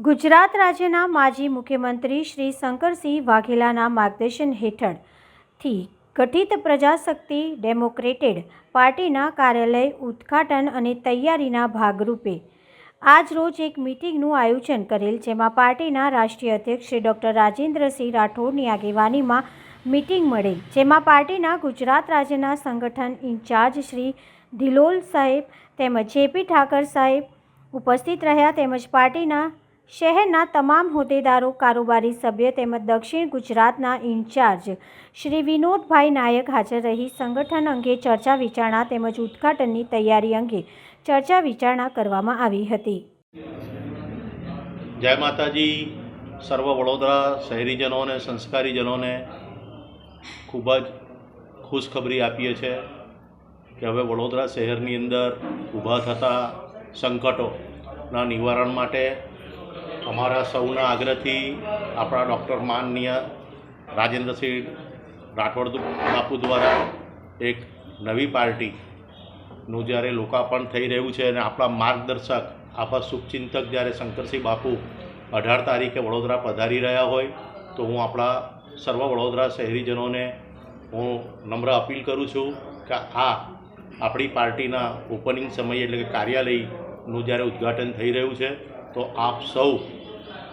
ગુજરાત રાજ્યના માજી મુખ્યમંત્રી શ્રી શંકરસિંહ વાઘેલાના માર્ગદર્શન હેઠળથી ગઠિત પ્રજાશક્તિ ડેમોક્રેટેડ પાર્ટીના કાર્યાલય ઉદ્ઘાટન અને તૈયારીના ભાગરૂપે આજ રોજ એક મિટિંગનું આયોજન કરેલ, જેમાં પાર્ટીના રાષ્ટ્રીય અધ્યક્ષ શ્રી ડૉક્ટર રાજેન્દ્રસિંહ રાઠોડની આગેવાનીમાં મિટિંગ મળેલ, જેમાં પાર્ટીના ગુજરાત રાજ્યના સંગઠન ઇન્ચાર્જ શ્રી ધિલોલ સાહેબ તેમજ જેપી ઠાકર સાહેબ ઉપસ્થિત રહ્યા. તેમજ પાર્ટીના શહેરના તમામ હોદ્દેદારો, કારોબારી સભ્ય તેમજ દક્ષિણ ગુજરાતના ઇન્ચાર્જ શ્રી વિનોદભાઈ નાયક હાજર રહી. સંગઠન અંગે ચર્ચા વિચારણા તેમજ ઉદ્ઘાટનની તૈયારી અંગે ચર્ચા વિચારણા કરવામાં આવી હતી. જય માતાજી. સર્વ વડોદરા શહેરીજનોને, સંસ્કારીજનોને ખૂબ જ ખુશખબરી આપીએ છે કે હવે વડોદરા શહેરની અંદર ઊભા થતા સંકટોના નિવારણ માટે અમારા સૌના આગ્રહથી આપણા ડૉક્ટર માનનીય રાજેન્દ્રસિંહ રાઠોડ બાપુ દ્વારા એક નવી પાર્ટીનું જ્યારે લોકાર્પણ થઈ રહ્યું છે અને આપણા માર્ગદર્શક, આપણા શુભચિંતક જ્યારે શંકરસિંહ બાપુ અઢાર તારીખે વડોદરા પધારી રહ્યા હોય, તો હું આપણા સર્વ વડોદરા શહેરીજનોને હું નમ્ર અપીલ કરું છું કે આ આપણી પાર્ટીના ઓપનિંગ સમયે એટલે કે કાર્યાલયનું જ્યારે ઉદ્ઘાટન થઈ રહ્યું છે તો આપ સૌ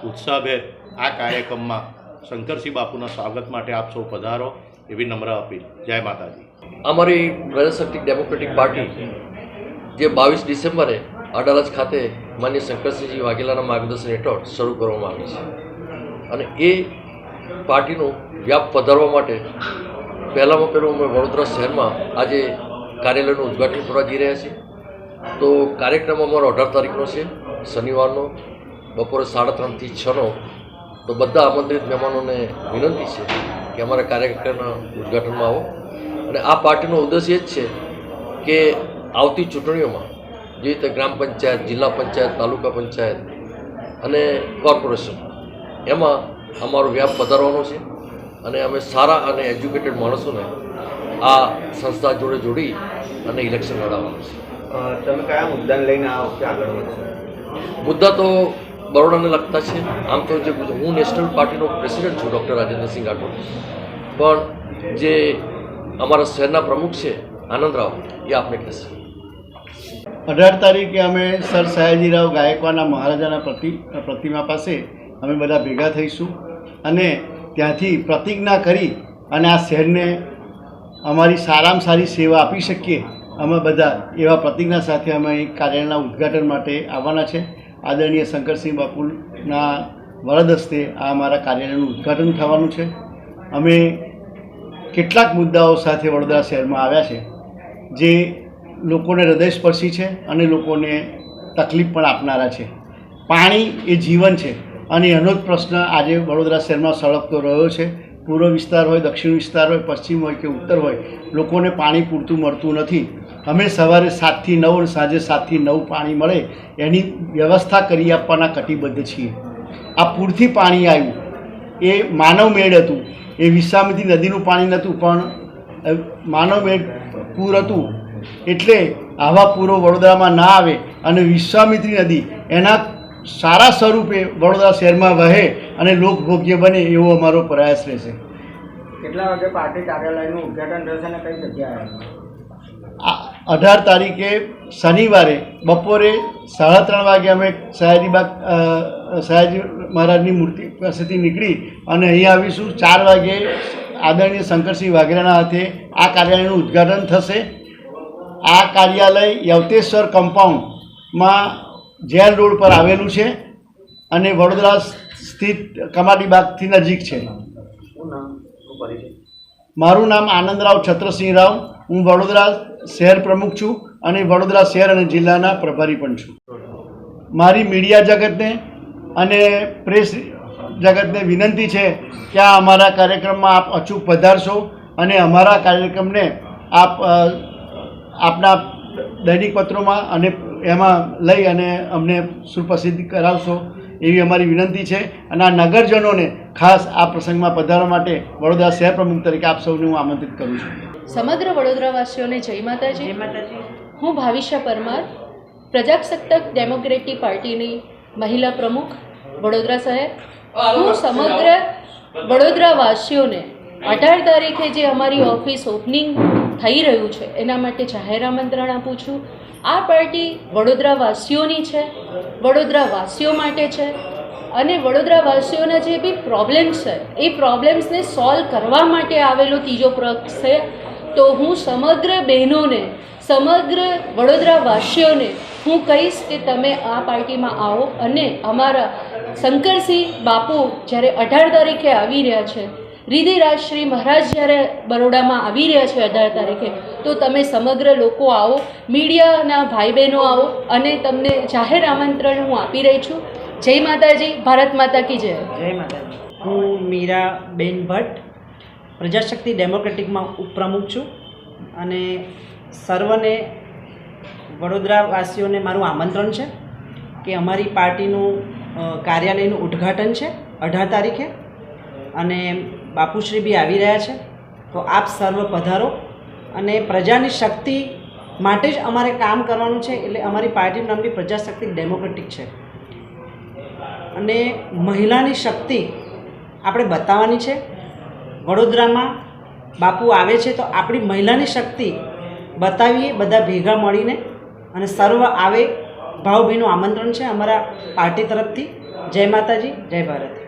ઉત્સાહભેર આ કાર્યક્રમમાં શંકરસિંહ બાપુના સ્વાગત માટે આપ સૌ પધારો એવી નમ્ર અપીલ. જય માતાજી. અમારી પ્રજાશક્તિ ડેમોક્રેટિક પાર્ટી જે બાવીસ ડિસેમ્બરે અડાલજ ખાતે માન્ય શંકરસિંહજી વાઘેલાના માર્ગદર્શન હેઠળ શરૂ કરવામાં આવી છે. અને એ પાર્ટીનું વ્યાપ વધારવા માટે પહેલાંમાં પહેલું અમે વડોદરા શહેરમાં આજે કાર્યાલયનું ઉદ્ઘાટન કરવા જઈ રહ્યા છીએ. તો કાર્યક્રમ અમારો અઢાર તારીખનો છે. શનિવારનો બપોરે સાડા ત્રણથી છનો. તો બધા આમંત્રિત મહેમાનોને વિનંતી છે કે અમારા કાર્યક્રમના ઉદ્ઘાટનમાં આવો. અને આ પાર્ટીનો ઉદ્દેશ્ય એ જ છે કે આવતી ચૂંટણીઓમાં જે રીતે ગ્રામ પંચાયત, જિલ્લા પંચાયત, તાલુકા પંચાયત અને કોર્પોરેશન, એમાં અમારો વ્યાપ વધારવાનો છે. અને અમે સારા અને એજ્યુકેટેડ માણસોને આ સંસ્થા જોડે જોડી અને ઇલેક્શન લડાવવાનું છે. તમે કયા મુદ્દાને લઈને આ વખતે આગળ વધશો? મુદ્દા તો બરોડાને લગતા છે. આમ તો જે હું નેશનલ પાર્ટીનો પ્રેસિડેન્ટ છું, ડૉક્ટર રાજેન્દ્રસિંહ રાઠોડ. પણ જે અમારા શહેરના પ્રમુખ છે આનંદરાવ એ આપને કહેશે. અઢાર તારીખે અમે સર સયાજીરાવ ગાયકવાડના મહારાજાના પ્રતિ પ્રતિમા પાસે અમે બધા ભેગા થઈશું અને ત્યાંથી પ્રતિજ્ઞા કરી અને આ શહેરને અમારી સારામાં સારી સેવા આપી શકીએ. અમે બધા એવા પ્રતિજ્ઞા સાથે અમે અહીં કાર્યાલયના ઉદ્ઘાટન માટે આવવાના છે. આદરણીય શંકરસિંહ બાપુના વરદ હસ્તે આ અમારા કાર્યાલયનું ઉદ્ઘાટન થવાનું છે. અમે કેટલાક મુદ્દાઓ સાથે વડોદરા શહેરમાં આવ્યા છે, જે લોકોને હૃદયસ્પર્શી છે અને લોકોને તકલીફ પણ આપનારા છે. પાણી એ જીવન છે અને એનો જ પ્રશ્ન આજે વડોદરા શહેરમાં સળગતો રહ્યો છે. પૂર્વ વિસ્તાર હોય, દક્ષિણ વિસ્તાર હોય, પશ્ચિમ હોય કે ઉત્તર હોય, લોકોને પાણી પૂરતું મળતું નથી. અમે સવારે સાતથી નવ અને સાંજે સાતથી નવ પાણી મળે એની વ્યવસ્થા કરી આપવાના કટિબદ્ધ છીએ. આ પૂરથી પાણી આવ્યું. એ માનવ મેળ હતું. એ વિશ્વામિત્રી નદીનું પાણી નહોતું પણ અ, માનવ મેળ પૂર હતું. એટલે આવા પૂરો વડોદરામાં ના આવે અને વિશ્વામિત્રી નદી એના સારા સ્વરૂપે વડોદરા શહેરમાં વહે અને લોકભોગ્ય બને એવો અમારો પ્રયાસ રહેશે. કેટલા વાગે પાર્ટી કાર્યાલયનું ઉદઘાટન થશે અને કઈ જગ્યાએ? આ અઢાર તારીખે શનિવારે બપોરે સાડા ત્રણ વાગે અમે સયાજીબાગ સયાજી મહારાજની મૂર્તિ પાસેથી નીકળી અને અહીં આવીશું. ચાર વાગે આદરણીય શંકરસિંહ વાઘેલાના હાથે આ કાર્યાલયનું ઉદ્ઘાટન થશે. આ કાર્યાલય યવતેશ્વર કમ્પાઉન્ડમાં જેલ રોડ પર આવેલું છે અને વડોદરા સ્થિત કમાટીબાગથી નજીક છે. મારું નામ આનંદરાવ છત્રસિંહ રાવ. હું વડોદરા શહેર પ્રમુખ છું અને વડોદરા શહેર અને જિલ્લાના પ્રભારી પણ છું. મારી મીડિયા જગતને અને પ્રેસ જગતને વિનંતી છે કે આ અમારા કાર્યક્રમમાં આપ અચૂક પધારશો અને અમારા કાર્યક્રમને આપ આપના દૈનિક પત્રોમાં અને એમાં લઈ અને અમને સુપ્રસિદ્ધ કરાવશો એવી અમારી વિનંતી છે. અને આ નગરજનોને ખાસ આ પ્રસંગમાં પધારવા માટે વડોદરા શહેર પ્રમુખ તરીકે આપ સૌને હું આમંત્રિત કરું છું. સમગ્ર વડોદરાવાસીઓને જય માતાજી. હું ભાવિશા પરમાર પ્રજાસત્તાક ડેમોક્રેટિક પાર્ટીની મહિલા પ્રમુખ વડોદરા શહેર હું સમગ્ર વડોદરાવાસીઓને અઢાર તારીખે જે અમારી ઓફિસ ઓપનિંગ થઈ રહ્યું છે એના માટે જાહેર આમંત્રણ આપું છું. આ પાર્ટી વડોદરાવાસીઓની છે વડોદરાવાસીઓ માટે છે અને વડોદરાવાસીઓના જે બી પ્રોબ્લેમ્સ છે એ પ્રોબ્લેમ્સને સોલ્વ કરવા માટે આવેલો ત્રીજો પ્રક્ષ છે તો હું સમગ્ર બહેનોને, સમગ્ર વડોદરાવાસીઓને હું કહીશ કે તમે આ પાર્ટીમાં આવો અને અમારા શંકરસિંહ બાપુ જ્યારે અઢાર તારીખે આવી રહ્યા છે, રિધિરાજ શ્રી મહારાજ જ્યારે બરોડામાં આવી રહ્યા છે અઢાર તારીખે, તો તમે સમગ્ર લોકો આવો, મીડિયાના ભાઈ બહેનો આવો અને તમને જાહેર આમંત્રણ હું આપી રહી છું. જય માતાજી, ભારત માતા કી જય. જય માતાજી. હું મીરાબેન ભટ્ટ પ્રજાશક્તિ ડેમોક્રેટિકમાં ઉપપ્રમુખ છું અને સર્વને વડોદરાવાસીઓને મારું આમંત્રણ છે કે અમારી પાર્ટીનું કાર્યાલયનું ઉદ્ઘાટન છે અઢાર તારીખે અને બાપુશ્રી બી આવી રહ્યા છે. તો આપ સર્વ પધારો અને પ્રજાની શક્તિ માટે જ અમારે કામ કરવાનું છે એટલે અમારી પાર્ટીનું નામ બી પ્રજાશક્તિ ડેમોક્રેટિક છે. અને મહિલાની શક્તિ આપણે બતાવવાની છે. વડોદરામાં બાપુ આવે છે તો આપણી મહિલાની શક્તિ બતાવીએ, બધા ભેગા મળીને અને સર્વ આવે. ભાવભીનું આમંત્રણ છે અમારા પાર્ટી તરફથી. જય માતાજી, જય ભારત.